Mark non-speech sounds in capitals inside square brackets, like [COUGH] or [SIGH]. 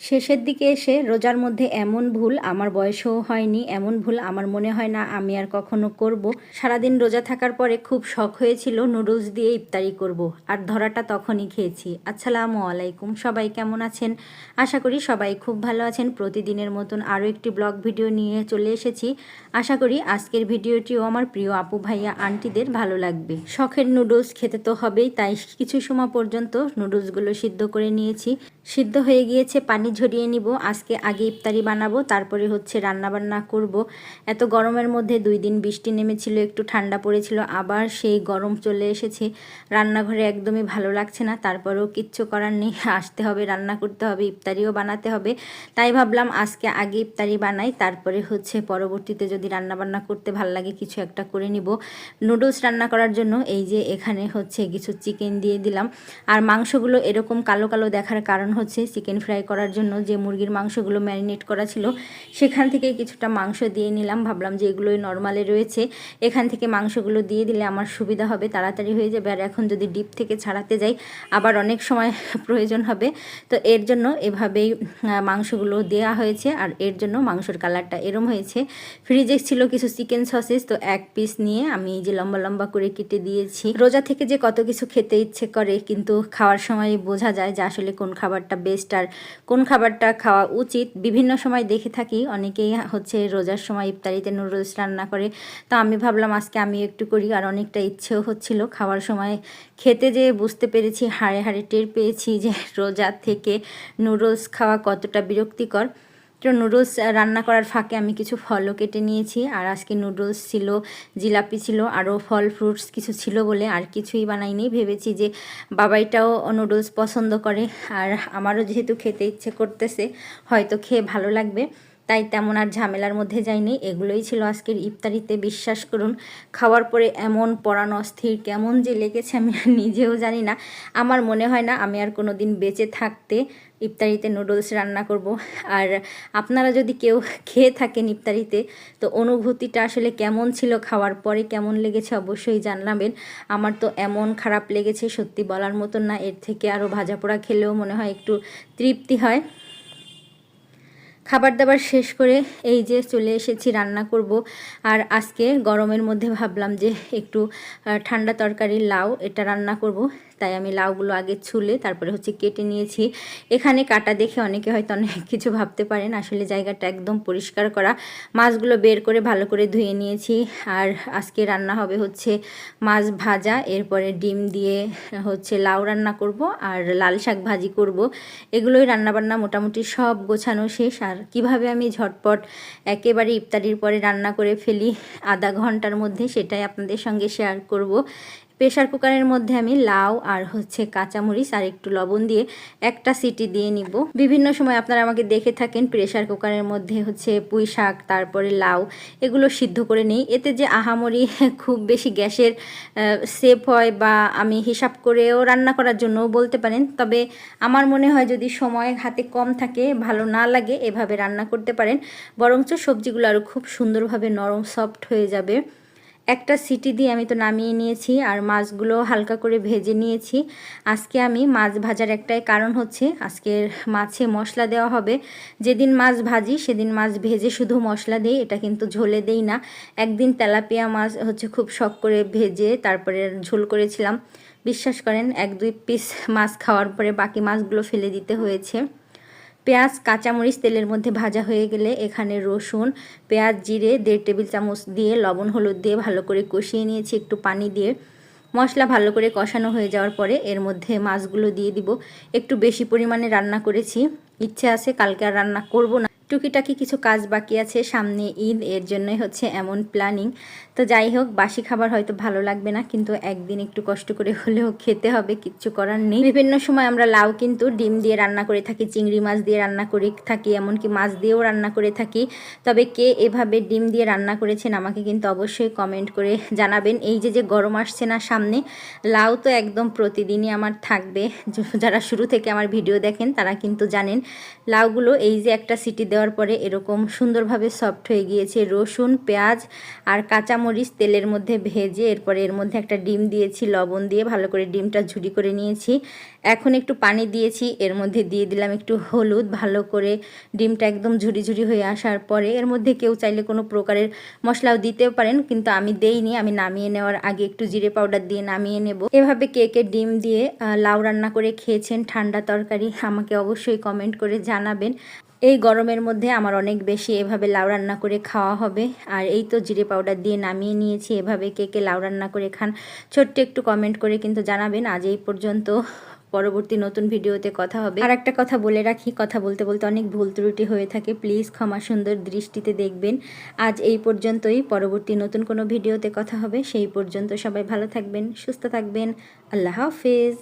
শেষের দিকে এসে রোজার মধ্যে এমন ভুল আমার বয়সেও হয়নি, এমন ভুল আমার মনে হয় না আমি আর কখনো করব। সারাদিন রোজা থাকার পরে খুব শখ হয়েছিল নুডলস দিয়ে ইফতারি করব আর ধরাটা তখনই খেয়েছি। আসসালামু আলাইকুম, সবাই কেমন আছেন? আশা করি সবাই খুব ভালো আছেন। প্রতিদিনের মতন আরও একটি ব্লগ ভিডিও নিয়ে চলে এসেছি। আশা করি আজকের ভিডিওটিও আমার প্রিয় আপু ভাইয়া আন্টিদের ভালো লাগবে। শখের নুডলস খেতে তো হবেই, তাই কিছু সময় পর্যন্ত নুডলসগুলো সিদ্ধ করে নিয়েছি। সিদ্ধ হয়ে গিয়েছে পানি ঝরিয়ে নিব, আজকে আগে ইফতারি বানাবো, তারপরে হচ্ছে রান্না বান্না করব। এত গরমের মধ্যে দুই দিন বৃষ্টি নেমেছিল, একটু ঠান্ডা পড়েছিল, আবার সেই গরম চলে এসেছে। রান্নাঘরে একদমই ভালো লাগছে না, তারপরেও কিচ্ছু করার নেই, [LAUGHS] আসতে হবে, রান্না করতে হবে, ইফতারিও বানাতে হবে। তাই ভাবলাম আজকে আগে ইফতারি বানাই, তারপরে হচ্ছে পরবর্তীতে যদি রান্না বান্না করতে ভালো লাগে, কিছু একটা করে নিব। নুডলস রান্না করার জন্য এই যে এখানে হচ্ছে কিছু চিকেন দিয়ে দিলাম। আর মাংসগুলো এরকম কালো কালো দেখার কারণ হচ্ছে, চিকেন ফ্রাই করার জন্য যে মুরগির মাংসগুলো ম্যারিনেট করা ছিল, সেখান থেকে কিছুটা মাংস দিয়ে নিলাম। ভাবলাম যে এগুলোই নর্মালে রয়েছে। এখান থেকে মাংসগুলো দিয়ে দিলে আমার সুবিধা হবে, তাড়াতাড়ি হয়ে যাবে। আর এখন যদি ডিপ থেকে ছাড়াতে যাই, আবার অনেক সময় [LAUGHS] প্রয়োজন হবে। তো এর জন্য এভাবেই মাংসগুলো দেওয়া হয়েছে। আর এর জন্য মাংসর কালারটা এরম হয়েছে। ফ্রিজে ছিল কিছু চিকেন সসেস, তো এক পিস নিয়ে আমি যে লম্বা লম্বা করে কেটে দিয়েছি। রোজা থেকে যে কত কিছু খেতে ইচ্ছে করে, কিন্তু খাওয়ার সময় বোঝা যায় যে আসলে কোন খাবারটা বেস্ট আর কোন খাবারটা খাওয়া উচিত। বিভিন্ন সময় দেখে থাকি, অনেকেই হচ্ছে রোজার সময় ইফতারিতে নুডলস রান্না করে। তো আমি ভাবলাম আজকে আমি একটু করি, আর অনেকটা ইচ্ছেও হচ্ছিল। খাওয়ার সময় খেতে যে বুঝতে পেরেছি, হাড়ে হাড়ে টের পেয়েছি যে রোজার থেকে নুডলস খাওয়া কতটা বিরক্তিকর। তো নুডলস রান্না করার ফাঁকে আমি কিছু ফলও কেটে নিয়েছি। আর আজকে নুডলস ছিল, জিলাপি ছিল, আরও ফল ফ্রুটস কিছু ছিল বলে আর কিছুই বানাইনি। ভেবেছি যে বাবাইটাও নুডলস পছন্দ করে। আর আমারও যেহেতু খেতে ইচ্ছে করতেছে, হয়তো খেয়ে ভালো লাগবে। তাই তেমন আর ঝামেলার মধ্যে যায়নি এগুলোই ছিল আজকের ইফতারিতে। বিশ্বাস করুন, খাওয়ার পরে এমন পরাণ অস্থির, কেমন যে লেগেছে আমি নিজেও জানি না। আমার মনে হয় না আমি আর কোনো দিন বেঁচে থাকতে ইফতারিতে নুডলস রান্না করব। আর আপনারা যদি কেউ খেয়ে থাকেন ইফতারিতে, তো অনুভূতিটা আসলে কেমন ছিল, খাওয়ার পরে কেমন লেগেছে অবশ্যই জানাবেন। আমার তো এমন খারাপ লেগেছে, সত্যি বলার মতন না। এর থেকে আরও ভাজা পোড়া খেলেও মনে হয় একটু তৃপ্তি হয়। খাবার দাবার শেষ করে এই যে চলে এসেছি, রান্না করব। আর আজকে গরমের মধ্যে ভাবলাম যে একটু ঠান্ডা তরকারি লাউ, এটা রান্না করব। তাই আমি লাউগুলো আগে ছুলে তারপরে হচ্ছে কেটে নিয়েছি। এখানে কাটা দেখে অনেকে হয়তো অনেক [LAUGHS] কিছু ভাবতে পারেন। আসলে জায়গাটা একদম পরিষ্কার করা। মাছগুলো বের করে ভালো করে ধুয়ে নিয়েছি। আর আজকে রান্না হবে হচ্ছে মাছ ভাজা। এরপরে ডিম দিয়ে হচ্ছে লাউ রান্না করব আর লাল শাক ভাজি করব। এগুলোই রান্নাবান্না মোটামুটি সব গোছানো শেষ। আর কীভাবে আমি ঝটপট একেবারে ইফতারির পরে রান্না করে ফেলি আধা ঘণ্টার মধ্যে সেটাই আপনাদের সঙ্গে শেয়ার করব। প্রেশার কুকারের মধ্যে আমি লাউ আর হচ্ছে কাঁচামরিচ আর একটু লবণ দিয়ে একটা সিটি দিয়ে নিব। বিভিন্ন সময় আপনারা আমাকে দেখে থাকেন প্রেশার কুকারের মধ্যে হচ্ছে পুঁই শাক, তারপরে লাউ, এগুলো সিদ্ধ করে নিই। এতে যে আহামরি [LAUGHS] খুব বেশি গ্যাসের সেভ হয় বা আমি হিসাব করেও রান্না করার জন্যও বলতে পারেন। তবে আমার মনে হয় যদি সময় হাতে কম থাকে, ভালো না লাগে, এভাবে রান্না করতে পারেন। বরঞ্চ সবজিগুলো আরও খুব সুন্দরভাবে নরম, সফট হয়ে যাবে। একটা সিটি দিয়ে আমি তো নামিয়ে নিয়েছি আর মাছগুলো হালকা করে ভেজে নিয়েছি। আজকে আমি মাছ ভাজার একটাই কারণ হচ্ছে আজকের মাছে মশলা দেওয়া হবে। যেদিন মাছ ভাজি, সেদিন মাছ ভেজে শুধু মশলা দেই, এটা কিন্তু ঝোলে দেই না। একদিন তেলাপিয়া মাছ হচ্ছে খুব শখ করে ভেজে তারপরে ঝোল করেছিলাম। বিশ্বাস করেন, এক দুই পিস মাছ খাওয়ার পরে বাকি মাছগুলো ফেলে দিতে হয়েছে। পেঁয়াজ, কাঁচামরিচ তেলের মধ্যে ভাজা হয়ে গেলে এখানে রসুন, পেঁয়াজ, জিরে, দেড় টেবিল চামচ দিয়ে, লবণ, হলুদ দিয়ে ভালো করে কষিয়ে নিয়েছি একটু পানি দিয়ে। মশলা ভালো করে কষানো হয়ে যাওয়ার পরে এর মধ্যে মাছগুলো দিয়ে দিব। একটু বেশি পরিমাণে রান্না করেছি। ইচ্ছে আছে কালকে আর রান্না করব না। টুকিটাকি কিছু কাজ বাকি আছে সামনে ঈদ, এর জন্যই হচ্ছে এমন প্ল্যানিং তো যাই হোক, বাসি খাবার হয়তো ভালো লাগবে না, কিন্তু একদিন একটু কষ্ট করে হলেও খেতে হবে, কিচ্ছু করার নেই। বিভিন্ন সময় আমরা লাউ কিন্তু ডিম দিয়ে রান্না করে থাকি, চিংড়ি মাছ দিয়ে রান্না করে থাকি, এমনকি মাছ দিয়েও রান্না করে থাকি। তবে কে এভাবে ডিম দিয়ে রান্না করেছেন আমাকে কিন্তু অবশ্যই কমেন্ট করে জানাবেন। এই যে যে গরম আসছে না সামনে, লাউ তো একদম প্রতিদিনই আমার থাকবে। যারা শুরু থেকে আমার ভিডিও দেখেন, তারা কিন্তু জানেন, লাউগুলো এই যে একটা সিটি দেওয়া দেওয়ার পরে এরকম সুন্দরভাবে সফট হয়ে গিয়েছে। রসুন, পেঁয়াজ আর কাঁচামরিচ তেলের মধ্যে ভেজে এরপরে এর মধ্যে একটা ডিম দিয়েছি, লবণ দিয়ে ভালো করে ডিমটা ঝুড়ি করে নিয়েছি। এখন একটু পানি দিয়েছি, এর মধ্যে দিয়ে দিলাম একটু হলুদ, ভালো করে ডিমটা একদম ঝুড়ি ঝুড়ি হয়ে আসার পরে এর মধ্যে কেউ চাইলে কোনো প্রকারের মশলাও দিতেও পারেন, কিন্তু আমি দেইনি, আমি নামিয়ে নেওয়ার আগে একটু জিরে পাউডার দিয়ে নামিয়ে নেব। এভাবে কে কে ডিম দিয়ে লাউ রান্না করে খেয়েছেন ঠান্ডা তরকারি, আমাকে অবশ্যই কমেন্ট করে জানাবেন। এই গরমের মধ্যে আমার অনেক বেশি এভাবে লাউ রান্না করে খাওয়া হবে। আর এই তো জিরে পাউডার দিয়ে নামিয়ে নিয়েছি, এভাবে কে কে লাউ রান্না করে খান, ছোট্ট একটু কমেন্ট করে কিন্তু জানাবেন। আজ এই পর্যন্ত, পরবর্তী নতুন ভিডিওতে কথা হবে। আর একটা কথা বলে রাখি, কথা বলতে বলতে অনেক ভুল ত্রুটি হয়ে থাকে। প্লিজ ক্ষমা সুন্দর দৃষ্টিতে দেখবেন। আজ এই পর্যন্তই, পরবর্তী নতুন কোনো ভিডিওতে কথা হবে। সেই পর্যন্ত সবাই ভালো থাকবেন, সুস্থ থাকবেন। আল্লাহ হাফেজ।